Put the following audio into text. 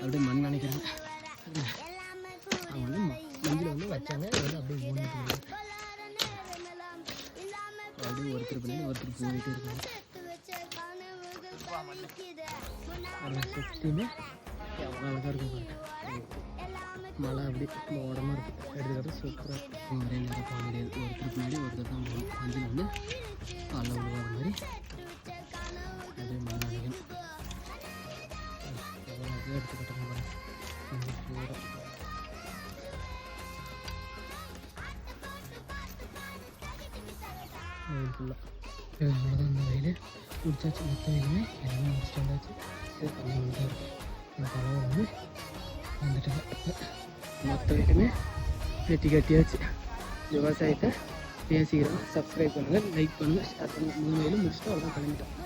அப்படியே மண் நினைக்கிறாங்க அவங்க வந்து மஞ்சள் வந்து வச்சாங்க. வந்து அப்படியே ஓடிட்டு அப்படியே ஒருத்தர் பண்ணி ஒருத்தர் போயிட்டு இருக்காங்க. சுற்றியுமே எவ்வளோ அழகாக இருக்கும் மழை அப்படி ஓடமாக இருக்குது எடுத்துக்கிட்டு சூப்பராக இருக்கும் நிறைய ஒருத்தர் தான் போகணும் மஞ்சள் வந்து காலைல உள்ள மாதிரி. வந்தாச்சு இது கொஞ்சம் தான் இருக்குது இந்த பறவை வந்து வந்துட்டு மொத்த வெயிலுமே வெட்டி கட்டியாச்சு விவசாயத்தை பேசிக்கிறோம் சப்ஸ்கிரைப் பண்ணுங்கள் லைக் பண்ணுங்கள் ஷேர் பண்ணுங்கள் மூணு வெயிலும் முடிச்சுட்டு அவ்வளோதான் கிளம்பிட்டோம்